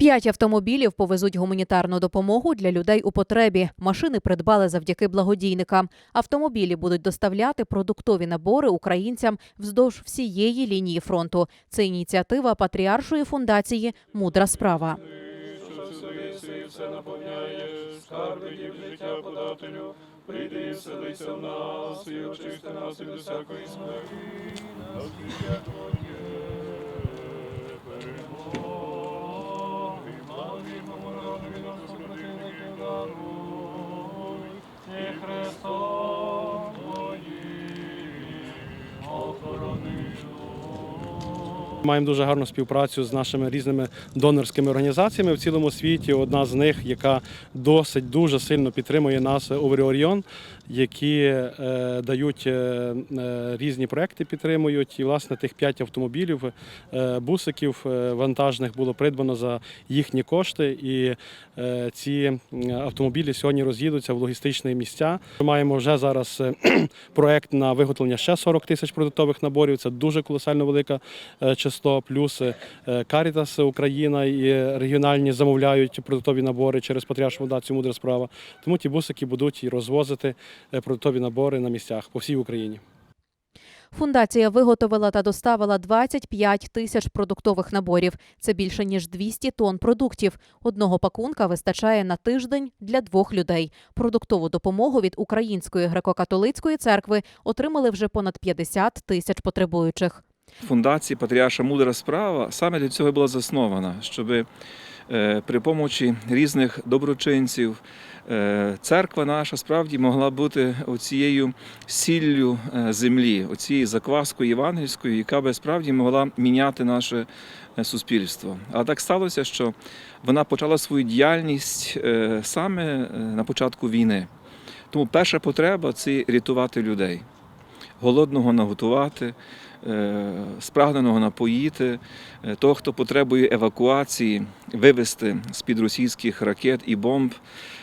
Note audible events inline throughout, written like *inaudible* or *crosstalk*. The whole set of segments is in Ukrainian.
П'ять автомобілів повезуть гуманітарну допомогу для людей у потребі. Машини придбали завдяки благодійникам. Автомобілі будуть доставляти продуктові набори українцям вздовж всієї лінії фронту. Це ініціатива Патріаршої фундації Мудра справа. Маємо дуже гарну співпрацю з нашими різними донорськими організаціями в цілому світі. Одна з них, яка досить дуже сильно підтримує нас, Оріон, які е, дають е, е, різні проекти, підтримують. І власне тих п'ять автомобілів, е, бусиків е, вантажних було придбано за їхні кошти. І е, ці автомобілі сьогодні роз'їдуться в логістичні місця. Ми маємо вже зараз е, *clears throat* проект на виготовлення ще 40 тисяч продуктових наборів. Це дуже колосально велика е, число. Плюс е, Карітас Україна і регіональні замовляють продуктові набори через Патріаршу фундацію Мудра справа. Тому ті бусики будуть і розвозити е, продуктові набори на місцях по всій Україні. Фундація виготовила та доставила 25 тисяч продуктових наборів. Це більше ніж 200 тонн продуктів. Одного пакунка вистачає на тиждень для двох людей. Продуктову допомогу від Української греко-католицької церкви отримали вже понад 50 тисяч потребуючих. Фундації Патріарша Мудра справа саме для цього була заснована, щоб при помочі різних доброчинців е, церква наша справді могла бути оцією сіллю е, землі, оцією закваскою євангельською, яка би справді могла міняти наше е, суспільство. Але так сталося, що вона почала свою діяльність е, саме е, на початку війни. Тому перша потреба це рятувати людей, голодного наготувати, е, спрагненого напоїти, е, того, хто потребує евакуації, вивезти з-під російських ракет і бомб.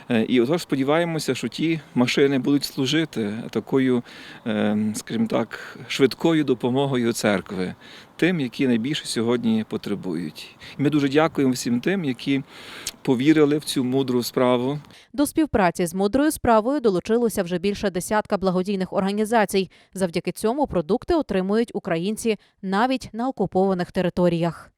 Е, І отож сподіваємося, що ті машини будуть служити такою, е, скажімо так, швидкою допомогою церкви, тим, які найбільше сьогодні потребують. І ми дуже дякуємо всім тим, які повірили в цю мудру справу. До співпраці з мудрою справою долучилося вже більше десятка благодійних організацій. Завдяки цьому продукти отримують українці навіть на окупованих територіях.